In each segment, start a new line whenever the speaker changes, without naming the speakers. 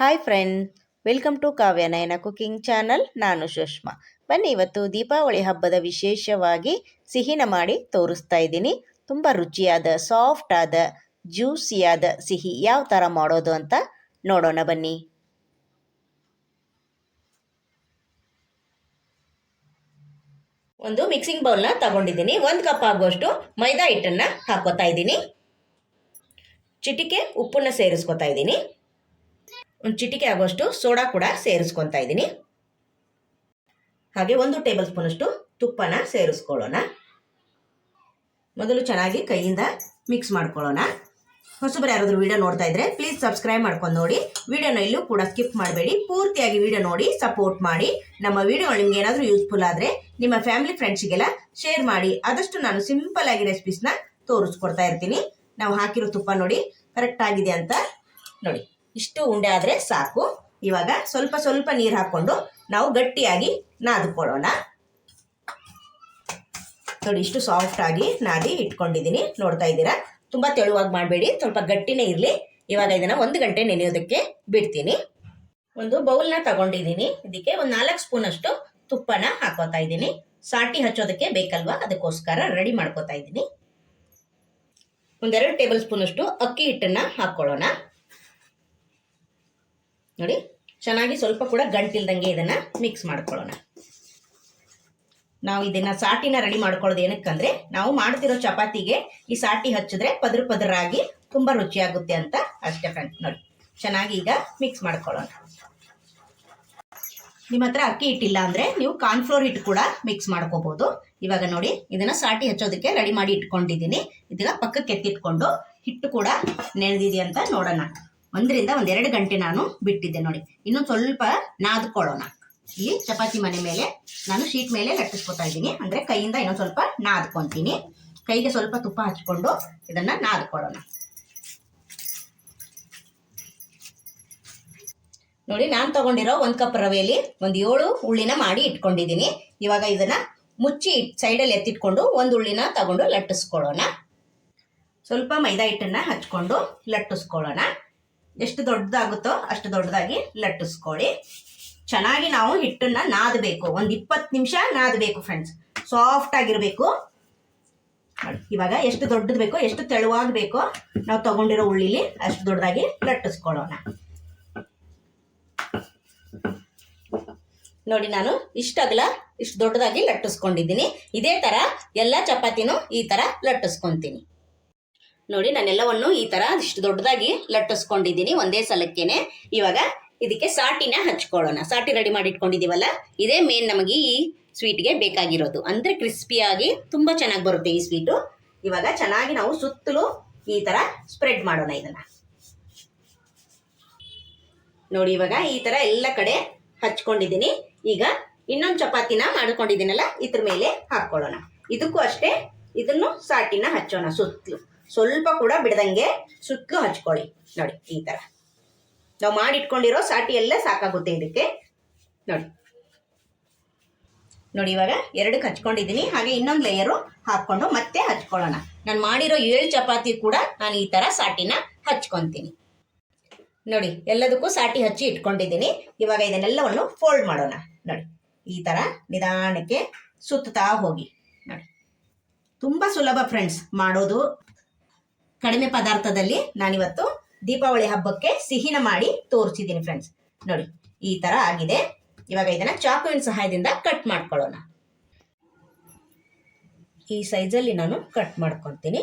Hi friend welcome to Kavyanayana cooking channel ನಾನು ಸುಷ್ಮಾ. ಬನ್ನಿ, ಇವತ್ತು ದೀಪಾವಳಿ ಹಬ್ಬದ ವಿಶೇಷವಾಗಿ ಸಿಹಿನ ಮಾಡಿ ತೋರಿಸ್ತಾ ಇದ್ದೀನಿ. ತುಂಬ ರುಚಿಯಾದ ಸಾಫ್ಟ್ ಆದ ಜ್ಯೂಸಿಯಾದ ಸಿಹಿ ಯಾವ ಥರ ಮಾಡೋದು ಅಂತ ನೋಡೋಣ ಬನ್ನಿ. ಒಂದು ಮಿಕ್ಸಿಂಗ್ ಬೌಲ್ನ ತಗೊಂಡಿದ್ದೀನಿ. ಒಂದು ಕಪ್ ಆಗುವಷ್ಟು ಮೈದಾ ಹಿಟ್ಟನ್ನು ಹಾಕೋತಾ ಇದ್ದೀನಿ. ಚಿಟಿಕೆ, ಉಪ್ಪನ್ನು ಸೇರಿಸ್ಕೊತಾ ಇದ್ದೀನಿ. ಒಂದು ಚಿಟಿಕೆ ಆಗುವಷ್ಟು ಸೋಡಾ ಕೂಡ ಸೇರಿಸ್ಕೊತಾ ಇದ್ದೀನಿ. ಹಾಗೆ ಒಂದು ಟೇಬಲ್ ಸ್ಪೂನಷ್ಟು ತುಪ್ಪನ ಸೇರಿಸ್ಕೊಳ್ಳೋಣ. ಮೊದಲು ಚೆನ್ನಾಗಿ ಕೈಯಿಂದ ಮಿಕ್ಸ್ ಮಾಡ್ಕೊಳ್ಳೋಣ. ಹೊಸಬರು ಯಾರಾದರೂ ವಿಡಿಯೋ ನೋಡ್ತಾ ಇದ್ರೆ ಪ್ಲೀಸ್ ಸಬ್ಸ್ಕ್ರೈಬ್ ಮಾಡ್ಕೊಂಡು ನೋಡಿ. ವಿಡಿಯೋನ ಇಲ್ಲೂ ಕೂಡ ಸ್ಕಿಪ್ ಮಾಡಬೇಡಿ. ಪೂರ್ತಿಯಾಗಿ ವಿಡಿಯೋ ನೋಡಿ ಸಪೋರ್ಟ್ ಮಾಡಿ. ನಮ್ಮ ವಿಡಿಯೋ ನಿಮ್ಗೆ ಏನಾದರೂ ಯೂಸ್ಫುಲ್ ಆದರೆ ನಿಮ್ಮ ಫ್ಯಾಮಿಲಿ ಫ್ರೆಂಡ್ಸಿಗೆಲ್ಲ ಶೇರ್ ಮಾಡಿ. ಆದಷ್ಟು ನಾನು ಸಿಂಪಲ್ ಆಗಿ ರೆಸಿಪೀಸ್ನ ತೋರಿಸ್ಕೊಡ್ತಾ ಇರ್ತೀನಿ. ನಾವು ಹಾಕಿರೋ ತುಪ್ಪ ನೋಡಿ ಕರೆಕ್ಟ್ ಆಗಿದೆ ಅಂತ ನೋಡಿ. ಇಷ್ಟು ಉಂಡೆ ಆದರೆ ಸಾಕು. ಇವಾಗ ಸ್ವಲ್ಪ ಸ್ವಲ್ಪ ನೀರು ಹಾಕ್ಕೊಂಡು ನಾವು ಗಟ್ಟಿಯಾಗಿ ನಾದ್ಕೊಳ್ಳೋಣ. ನೋಡಿ, ಇಷ್ಟು ಸಾಫ್ಟ್ ಆಗಿ ನಾದಿ ಇಟ್ಕೊಂಡಿದ್ದೀನಿ. ನೋಡ್ತಾ ಇದ್ದೀರಾ? ತುಂಬ ತೆಳುವಾಗಿ ಮಾಡಬೇಡಿ, ಸ್ವಲ್ಪ ಗಟ್ಟಿನೇ ಇರಲಿ. ಇವಾಗ ಇದನ್ನು ಒಂದು ಗಂಟೆ ನೆನೆಯೋದಕ್ಕೆ ಬಿಡ್ತೀನಿ. ಒಂದು ಬೌಲ್ನ ತಗೊಂಡಿದ್ದೀನಿ. ಇದಕ್ಕೆ ಒಂದು ನಾಲ್ಕು ಸ್ಪೂನಷ್ಟು ತುಪ್ಪನ ಹಾಕೋತಾ ಇದ್ದೀನಿ. ಸಾಟಿ ಹಚ್ಚೋದಕ್ಕೆ ಬೇಕಲ್ವಾ? ಅದಕ್ಕೋಸ್ಕರ ರೆಡಿ ಮಾಡ್ಕೋತಾ ಇದ್ದೀನಿ. ಒಂದೆರಡು ಟೇಬಲ್ ಸ್ಪೂನಷ್ಟು ಅಕ್ಕಿ ಹಿಟ್ಟನ್ನು ಹಾಕ್ಕೊಳ್ಳೋಣ. ನೋಡಿ, ಚೆನ್ನಾಗಿ ಸ್ವಲ್ಪ ಕೂಡ ಗಂಟಿಲ್ದಂಗೆ ಇದನ್ನ ಮಿಕ್ಸ್ ಮಾಡ್ಕೊಳ್ಳೋಣ. ನಾವು ಇದನ್ನ ಸಾಟಿನ ರೆಡಿ ಮಾಡ್ಕೊಳ್ಳೋದು ಏನಕ್ಕಂದ್ರೆ, ನಾವು ಮಾಡ್ತಿರೋ ಚಪಾತಿಗೆ ಈ ಸಾಟಿ ಹಚ್ಚಿದ್ರೆ ಪದರು ಪದರಾಗಿ ತುಂಬಾ ರುಚಿಯಾಗುತ್ತೆ ಅಂತ ಅಷ್ಟೇ ಫ್ರೆಂಡ್ಸ್ ನೋಡಿ, ಚೆನ್ನಾಗಿ ಈಗ ಮಿಕ್ಸ್ ಮಾಡ್ಕೊಳ್ಳೋಣ. ನಿಮ್ಮ ಹತ್ರ ಅಕ್ಕಿ ಹಿಟ್ಟಿಲ್ಲ ಅಂದರೆ ನೀವು ಕಾರ್ನ್ಫ್ಲೋರ್ ಹಿಟ್ಟು ಕೂಡ ಮಿಕ್ಸ್ ಮಾಡ್ಕೋಬಹುದು ಇವಾಗ ನೋಡಿ, ಇದನ್ನ ಸಾಟಿ ಹಚ್ಚೋದಕ್ಕೆ ರೆಡಿ ಮಾಡಿ ಇಟ್ಕೊಂಡಿದ್ದೀನಿ. ಇದೀಗ ಪಕ್ಕಕ್ಕೆ ಎತ್ತಿಟ್ಕೊಂಡು ಹಿಟ್ಟು ಕೂಡ ನೆನೆದಿದೆ ಅಂತ ನೋಡೋಣ. ಒಂದರಿಂದ ಒಂದೆರಡು ಗಂಟೆ ನಾನು ಬಿಟ್ಟಿದ್ದೆ ನೋಡಿ. ಇನ್ನು ಸ್ವಲ್ಪ ನಾದ್ಕೊಳ್ಳೋಣ. ಇಲ್ಲಿ ಚಪಾತಿ ಮನೆ ಮೇಲೆ ನಾನು ಶೀಟ್ ಮೇಲೆ ಲಟ್ಟಿಸ್ಕೊತಾ ಇದ್ದೀನಿ. ಅಂದ್ರೆ ಕೈಯಿಂದ ಇನ್ನೊಂದು ಸ್ವಲ್ಪ ನಾದ್ಕೊಂತೀನಿ. ಕೈಗೆ ಸ್ವಲ್ಪ ತುಪ್ಪ ಹಚ್ಕೊಂಡು ಇದನ್ನ ನಾದ್ಕೊಳ್ಳೋಣ. ನೋಡಿ, ನಾನು ತಗೊಂಡಿರೋ ಒಂದು ಕಪ್ ರವೆಯಲ್ಲಿ ಒಂದು ಏಳು ಉಳ್ಳಿನ ಮಾಡಿ ಇಟ್ಕೊಂಡಿದ್ದೀನಿ. ಇವಾಗ ಇದನ್ನ ಮುಚ್ಚಿ ಸೈಡಲ್ಲಿ ಎತ್ತಿಟ್ಕೊಂಡು ಒಂದು ಉಳ್ಳಿನ ತಗೊಂಡು ಲಟ್ಟಿಸ್ಕೊಳ್ಳೋಣ. ಸ್ವಲ್ಪ ಮೈದಾ ಹಿಟ್ಟನ್ನ ಹಚ್ಕೊಂಡು ಲಟ್ಟಿಸ್ಕೊಳ್ಳೋಣ. ಎಷ್ಟು ದೊಡ್ಡದಾಗುತ್ತೋ ಅಷ್ಟು ದೊಡ್ಡದಾಗಿ ಲಟ್ಟಿಸ್ಕೊಳ್ಳಿ. ಚೆನ್ನಾಗಿ ನಾವು ಹಿಟ್ಟನ್ನ ನಾದಬೇಕು. ಒಂದು ಇಪ್ಪತ್ತು ನಿಮಿಷ ನಾದಬೇಕು ಫ್ರೆಂಡ್ಸ್ ಸಾಫ್ಟ್ ಆಗಿರಬೇಕು. ಇವಾಗ ಎಷ್ಟು ದೊಡ್ಡದು ಬೇಕೋ, ಎಷ್ಟು ತೆಳುವಾಗಿ ಬೇಕೋ ನಾವು ತಗೊಂಡಿರೋ ಉಳ್ಳಿಲಿ ಅಷ್ಟು ದೊಡ್ಡದಾಗಿ ಲಟ್ಟಿಸ್ಕೊಳ್ಳೋಣ. ನೋಡಿ ನಾನು ಇಷ್ಟು ಅಗಲ, ಇಷ್ಟು ದೊಡ್ಡದಾಗಿ ಲಟ್ಟಿಸ್ಕೊಂಡಿದ್ದೀನಿ. ಇದೇ ತರ ಎಲ್ಲ ಚಪಾತಿನೂ ಈ ತರ ಲಟ್ಟಿಸ್ಕೊಂತೀನಿ. ನೋಡಿ, ನಾನೆಲ್ಲವನ್ನು ಈ ತರ ಇಷ್ಟು ದೊಡ್ಡದಾಗಿ ಲಟ್ಟಿಸ್ಕೊಂಡಿದ್ದೀನಿ ಒಂದೇ ಸಲಕ್ಕೇನೆ. ಇವಾಗ ಇದಕ್ಕೆ ಸಾಟಿನ ಹಚ್ಕೊಳ್ಳೋಣ. ಸಾಟಿ ರೆಡಿ ಮಾಡಿ ಇಟ್ಕೊಂಡಿದೀವಲ್ಲ ಇದೇ ಮೇನ್ ನಮಗೆ ಈ ಸ್ವೀಟ್ಗೆ ಬೇಕಾಗಿರೋದು. ಅಂದ್ರೆ ಕ್ರಿಸ್ಪಿಯಾಗಿ ತುಂಬಾ ಚೆನ್ನಾಗಿ ಬರುತ್ತೆ ಈ ಸ್ವೀಟು ಇವಾಗ ಚೆನ್ನಾಗಿ ನಾವು ಸುತ್ತಲೂ ಈ ತರ ಸ್ಪ್ರೆಡ್ ಮಾಡೋಣ ಇದನ್ನ. ನೋಡಿ, ಇವಾಗ ಈ ತರ ಎಲ್ಲ ಕಡೆ ಹಚ್ಕೊಂಡಿದ್ದೀನಿ. ಈಗ ಇನ್ನೊಂದು ಚಪಾತಿನ ಮಾಡ್ಕೊಂಡಿದ್ದೀನಲ್ಲ, ಇದ್ರ ಮೇಲೆ ಹಾಕೊಳ್ಳೋಣ. ಇದಕ್ಕೂ ಅಷ್ಟೇ ಇದನ್ನು ಸಾಟಿನ ಹಚ್ಚೋಣ ಸುತ್ತಲೂ. ಸ್ವಲ್ಪ ಕೂಡ ಬಿಡದಂಗೆ ಸುತ್ತಲೂ ಹಚ್ಕೊಳ್ಳಿ. ನೋಡಿ, ಈ ತರ. ನಾವು ಮಾಡಿಟ್ಕೊಂಡಿರೋ ಸಾಟಿ ಎಲ್ಲ ಸಾಕಾಗುತ್ತೆ ಇದಕ್ಕೆ. ನೋಡಿ. ನೋಡಿ, ಇವಾಗ ಎರಡಕ್ಕೆ ಹಚ್ಕೊಂಡಿದ್ದೀನಿ. ಹಾಗೆ ಇನ್ನೊಂದು ಲೇಯರು ಹಾಕ್ಕೊಂಡು ಮತ್ತೆ ಹಚ್ಕೊಳ್ಳೋಣ. ನಾನು ಮಾಡಿರೋ ಏಳು ಚಪಾತಿ ಕೂಡ ನಾನು ಈ ತರ ಸಾಟಿನ ಹಚ್ಕೊತೀನಿ. ನೋಡಿ, ಎಲ್ಲದಕ್ಕೂ ಸಾಟಿ ಹಚ್ಚಿ ಇಟ್ಕೊಂಡಿದ್ದೀನಿ. ಇವಾಗ ಇದನ್ನೆಲ್ಲವನ್ನು ಫೋಲ್ಡ್ ಮಾಡೋಣ. ನೋಡಿ, ಈ ತರ ನಿಧಾನಕ್ಕೆ ಸುತ್ತಾ ಹೋಗಿ. ನೋಡಿ. ತುಂಬಾ ಸುಲಭ ಫ್ರೆಂಡ್ಸ್ ಮಾಡೋದು ಕಡಿಮೆ ಪದಾರ್ಥದಲ್ಲಿ ನಾನಿವತ್ತು ದೀಪಾವಳಿ ಹಬ್ಬಕ್ಕೆ ಸಿಹಿನ ಮಾಡಿ ತೋರಿಸಿದ್ದೀನಿ ಫ್ರೆಂಡ್ಸ್ ನೋಡಿ, ಈ ತರ ಆಗಿದೆ. ಇವಾಗ ಇದನ್ನ ಚಾಕುವಿನ ಸಹಾಯದಿಂದ ಕಟ್ ಮಾಡ್ಕೊಳ್ಳೋಣ. ಈ ಸೈಜಲ್ಲಿ ನಾನು ಕಟ್ ಮಾಡ್ಕೊತೀನಿ.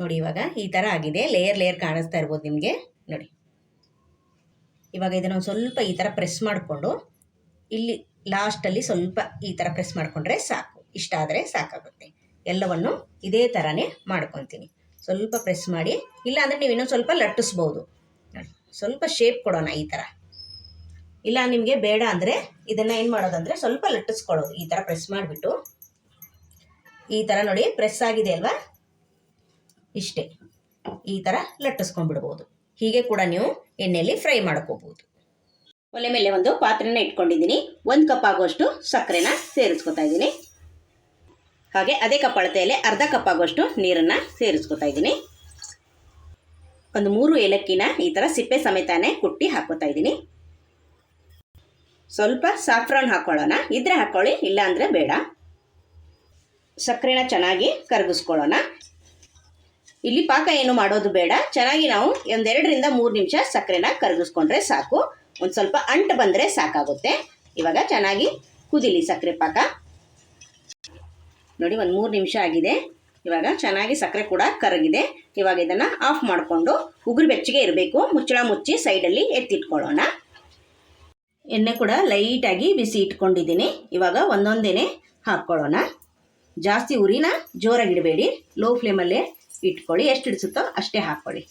ನೋಡಿ, ಇವಾಗ ಈ ತರ ಆಗಿದೆ. ಲೇಯರ್ ಲೇಯರ್ ಕಾಣಿಸ್ತಾ ಇರ್ಬೋದು ನಿಮಗೆ. ನೋಡಿ, ಇವಾಗ ಇದನ್ನ ಒಂದು ಸ್ವಲ್ಪ ಈ ತರ ಪ್ರೆಸ್ ಮಾಡಿಕೊಂಡು, ಇಲ್ಲಿ ಲಾಸ್ಟಲ್ಲಿ ಸ್ವಲ್ಪ ಈ ತರ ಪ್ರೆಸ್ ಮಾಡಿಕೊಂಡ್ರೆ ಸಾಕು. ಇಷ್ಟ ಆದರೆ ಸಾಕಾಗುತ್ತೆ. ಎಲ್ಲವನ್ನು ಇದೇ ಥರನೇ ಮಾಡ್ಕೊತೀನಿ. ಸ್ವಲ್ಪ ಪ್ರೆಸ್ ಮಾಡಿ ಇಲ್ಲ ಅಂದರೆ ನೀವು ಇನ್ನೊಂದು ಸ್ವಲ್ಪ ಲಟ್ಟಿಸ್ಬೋದು. ಸ್ವಲ್ಪ ಶೇಪ್ ಕೊಡೋಣ ಈ ಥರ ಇಲ್ಲ ನಿಮಗೆ ಬೇಡ ಅಂದರೆ ಇದನ್ನು ಏನು ಮಾಡೋದಂದರೆ ಸ್ವಲ್ಪ ಲಟ್ಟಿಸ್ಕೊಳ್ಳೋದು. ಈ ಥರ ಪ್ರೆಸ್ ಮಾಡಿಬಿಟ್ಟು. ಈ ಥರ ನೋಡಿ ಪ್ರೆಸ್ ಆಗಿದೆ ಅಲ್ವಾ? ಇಷ್ಟೇ. ಈ ಥರ ಲಟ್ಟಿಸ್ಕೊಂಡ್ಬಿಡ್ಬೋದು. ಹೀಗೆ ಕೂಡ ನೀವು ಎಣ್ಣೆಯಲ್ಲಿ ಫ್ರೈ ಮಾಡ್ಕೋಬೋದು. ಒಲೆ ಮೇಲೆ ಒಂದು ಪಾತ್ರೆನ ಇಟ್ಕೊಂಡಿದ್ದೀನಿ. ಒಂದು ಕಪ್ ಆಗುವಷ್ಟು ಸಕ್ಕರೆನ ಸೇರಿಸ್ಕೊತಾ ಇದ್ದೀನಿ. ಹಾಗೆ ಅದೇ ಕಪ್ ಅಳತೆಯಲ್ಲಿ ಅರ್ಧ ಕಪ್ ಆಗುವಷ್ಟು ನೀರನ್ನು ಸೇರಿಸ್ಕೊತಾ ಇದ್ದೀನಿ. ಒಂದು ಮೂರು ಏಲಕ್ಕಿನ ಈ ಥರ ಸಿಪ್ಪೆ ಸಮೇತಾನೆ ಕುಟ್ಟಿ ಹಾಕೋತಾ ಇದ್ದೀನಿ. ಸ್ವಲ್ಪ ಸಾಫ್ರಾನ್ ಹಾಕೊಳ್ಳೋಣ. ಇದ್ರೆ ಹಾಕೊಳ್ಳಿ ಇಲ್ಲ ಅಂದರೆ ಬೇಡ. ಸಕ್ಕರೆನ ಚೆನ್ನಾಗಿ ಕರಗಿಸ್ಕೊಳ್ಳೋಣ. ಇಲ್ಲಿ ಪಾಕ ಏನು ಮಾಡೋದು ಬೇಡ. ಚೆನ್ನಾಗಿ ನಾವು ಒಂದೆರಡರಿಂದ ಮೂರು ನಿಮಿಷ ಸಕ್ಕರೆನ ಕರಗಿಸ್ಕೊಂಡ್ರೆ ಸಾಕು. ಒಂದು ಸ್ವಲ್ಪ ಅಂಟು ಬಂದರೆ ಸಾಕಾಗುತ್ತೆ. ಇವಾಗ ಚೆನ್ನಾಗಿ ಕುದಿಲಿ ಸಕ್ಕರೆ ಪಾಕ. ನೋಡಿ, ಒಂದು ಮೂರು ನಿಮಿಷ ಆಗಿದೆ. ಇವಾಗ ಚೆನ್ನಾಗಿ ಸಕ್ಕರೆ ಕೂಡ ಕರಗಿದೆ. ಇವಾಗ ಇದನ್ನು ಆಫ್ ಮಾಡಿಕೊಂಡು ಉಗುರು ಬೆಚ್ಚಗೆ ಇರಬೇಕು. ಮುಚ್ಚಳ ಮುಚ್ಚಿ ಸೈಡಲ್ಲಿ ಎತ್ತಿಟ್ಕೊಳ್ಳೋಣ. ಎಣ್ಣೆ ಕೂಡ ಲೈಟಾಗಿ ಬಿಸಿ ಇಟ್ಕೊಂಡಿದ್ದೀನಿ. ಇವಾಗ ಒಂದೊಂದೇನೆ ಹಾಕ್ಕೊಳ್ಳೋಣ. ಜಾಸ್ತಿ ಉರಿನ ಜೋರಾಗಿಡಬೇಡಿ. ಲೋ ಫ್ಲೇಮಲ್ಲೇ ಇಟ್ಕೊಳ್ಳಿ. ಎಷ್ಟು ಇಡಿಸುತ್ತೋ ಅಷ್ಟೇ ಹಾಕ್ಕೊಳ್ಳಿ.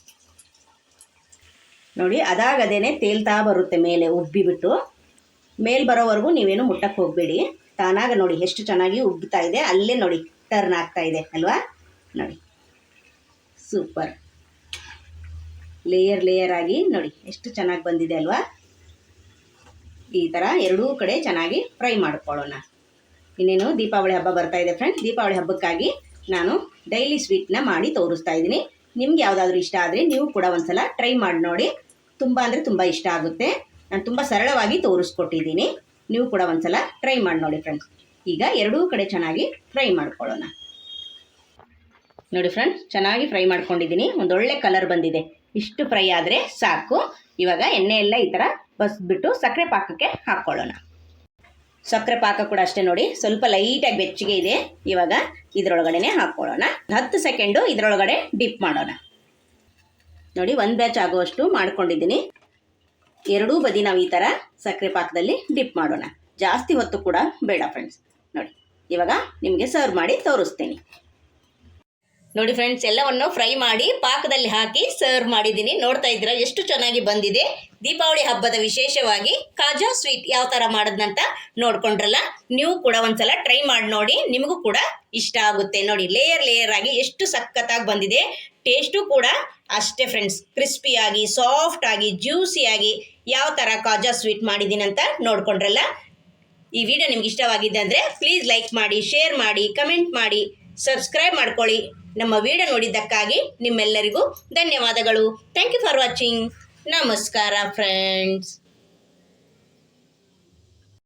ನೋಡಿ, ಅದಾಗದೇನೆ ತೇಲ್ತಾ ಬರುತ್ತೆ ಮೇಲೆ ಉಬ್ಬಿಬಿಟ್ಟು. ಮೇಲೆ ಬರೋವರೆಗೂ ನೀವೇನು ಮುಟ್ಟಕ್ಕೆ ಹೋಗಬೇಡಿ. ತಾನಾಗ ನೋಡಿ ಎಷ್ಟು ಚೆನ್ನಾಗಿ ಉಗ್ತಾ ಇದೆ. ಅಲ್ಲೇ ನೋಡಿ ಟರ್ನ್ ಆಗ್ತಾ ಇದೆ ಅಲ್ವಾ? ನೋಡಿ. ಸೂಪರ್ ಲೇಯರ್ ಲೇಯರ್ ಆಗಿ ನೋಡಿ, ಎಷ್ಟು ಚೆನ್ನಾಗಿ ಬಂದಿದೆ ಅಲ್ವಾ? ಈ ಥರ ಎರಡೂ ಕಡೆ ಚೆನ್ನಾಗಿ ಫ್ರೈ ಮಾಡ್ಕೊಳ್ಳೋಣ. ಇನ್ನೇನು ದೀಪಾವಳಿ ಹಬ್ಬ ಬರ್ತಾ ಇದೆ ಫ್ರೆಂಡ್ ದೀಪಾವಳಿ ಹಬ್ಬಕ್ಕಾಗಿ ನಾನು ಡೈಲಿ ಸ್ವೀಟ್ನ ಮಾಡಿ ತೋರಿಸ್ತಾ ಇದ್ದೀನಿ. ನಿಮ್ಗೆ ಯಾವುದಾದ್ರೂ ಇಷ್ಟ ಆದರೆ ನೀವು ಕೂಡ ಒಂದ್ಸಲ ಟ್ರೈ ಮಾಡಿ ನೋಡಿ. ತುಂಬ ಅಂದರೆ ತುಂಬ ಇಷ್ಟ ಆಗುತ್ತೆ. ನಾನು ತುಂಬ ಸರಳವಾಗಿ ತೋರಿಸ್ಕೊಟ್ಟಿದ್ದೀನಿ. ನೀವು ಕೂಡ ಒಂದ್ಸಲ ಟ್ರೈ ಮಾಡಿ ನೋಡಿ ಫ್ರೆಂಡ್ಸ್ ಈಗ ಎರಡೂ ಕಡೆ ಚೆನ್ನಾಗಿ ಫ್ರೈ ಮಾಡ್ಕೊಳ್ಳೋಣ. ನೋಡಿ ಫ್ರೆಂಡ್ಸ್ ಚೆನ್ನಾಗಿ ಫ್ರೈ ಮಾಡ್ಕೊಂಡಿದ್ದೀನಿ. ಒಂದೊಳ್ಳೆ ಕಲರ್ ಬಂದಿದೆ. ಇಷ್ಟು ಫ್ರೈ ಆದರೆ ಸಾಕು. ಇವಾಗ ಎಣ್ಣೆ ಎಲ್ಲ ಈ ಥರ ಬಸ್ಬಿಟ್ಟು ಸಕ್ಕರೆ ಪಾಕಕ್ಕೆ ಹಾಕ್ಕೊಳ್ಳೋಣ ಸಕ್ಕರೆ ಪಾಕ ಕೂಡ ಅಷ್ಟೇ ನೋಡಿ, ಸ್ವಲ್ಪ ಲೈಟಾಗಿ ಬೆಚ್ಚಗೆ ಇದೆ. ಇವಾಗ ಇದರೊಳಗಡೆನೆ ಹಾಕ್ಕೊಳ್ಳೋಣ ಹತ್ತು ಸೆಕೆಂಡು ಇದರೊಳಗಡೆ ಡಿಪ್ ಮಾಡೋಣ. ನೋಡಿ, ಒಂದು ಬ್ಯಾಚ್ ಆಗುವಷ್ಟು ಮಾಡ್ಕೊಂಡಿದ್ದೀನಿ. ಎರಡೂ ಬದಿ ನಾವು ಈ ಥರ ಸಕ್ಕರೆ ಪಾಕದಲ್ಲಿ ಡಿಪ್ ಮಾಡೋಣ. ಜಾಸ್ತಿ ಹೊತ್ತು ಕೂಡ ಬೇಡ ಫ್ರೆಂಡ್ಸ್ ನೋಡಿ, ಇವಾಗ ನಿಮಗೆ ಸರ್ವ್ ಮಾಡಿ ತೋರಿಸ್ತೀನಿ. ನೋಡಿ ಫ್ರೆಂಡ್ಸ್ ಎಲ್ಲವನ್ನು ಫ್ರೈ ಮಾಡಿ ಪಾಕದಲ್ಲಿ ಹಾಕಿ ಸರ್ವ್ ಮಾಡಿದ್ದೀನಿ. ನೋಡ್ತಾ ಇದ್ದೀರಾ, ಎಷ್ಟು ಚೆನ್ನಾಗಿ ಬಂದಿದೆ. ದೀಪಾವಳಿ ಹಬ್ಬದ ವಿಶೇಷವಾಗಿ ಕಾಜಾ ಸ್ವೀಟ್ ಯಾವ ಥರ ಮಾಡೋದಂತ ನೋಡ್ಕೊಂಡ್ರಲ್ಲ, ನೀವು ಕೂಡ ಒಂದ್ಸಲ ಟ್ರೈ ಮಾಡಿ ನೋಡಿ, ನಿಮಗೂ ಕೂಡ ಇಷ್ಟ ಆಗುತ್ತೆ. ನೋಡಿ ಲೇಯರ್ ಲೇಯರ್ ಆಗಿ ಎಷ್ಟು ಸಖತ್ತಾಗಿ ಬಂದಿದೆ. ಟೇಸ್ಟು ಕೂಡ ಅಷ್ಟೇ ಫ್ರೆಂಡ್ಸ್ ಕ್ರಿಸ್ಪಿಯಾಗಿ ಸಾಫ್ಟ್ ಆಗಿ ಜ್ಯೂಸಿಯಾಗಿ ಯಾವ ಥರ ಕಾಜಾ ಸ್ವೀಟ್ ಮಾಡಿದ್ದೀನಿ ಅಂತ ನೋಡ್ಕೊಂಡ್ರಲ್ಲ? ಈ ವಿಡಿಯೋ ನಿಮ್ಗೆ ಇಷ್ಟವಾಗಿದೆ ಅಂದರೆ ಪ್ಲೀಸ್ ಲೈಕ್ ಮಾಡಿ ಶೇರ್ ಮಾಡಿ ಕಮೆಂಟ್ ಮಾಡಿ ಸಬ್ಸ್ಕ್ರೈಬ್ ಮಾಡ್ಕೊಳ್ಳಿ. ನಮ್ಮ ವಿಡಿಯೋ ನೋಡಿದ್ದಕ್ಕಾಗಿ ನಿಮ್ಮೆಲ್ಲರಿಗೂ ಧನ್ಯವಾದಗಳು. ಥ್ಯಾಂಕ್ ಯು ಫಾರ್ ವಾಚಿಂಗ್ ನಮಸ್ಕಾರ ಫ್ರೆಂಡ್ಸ್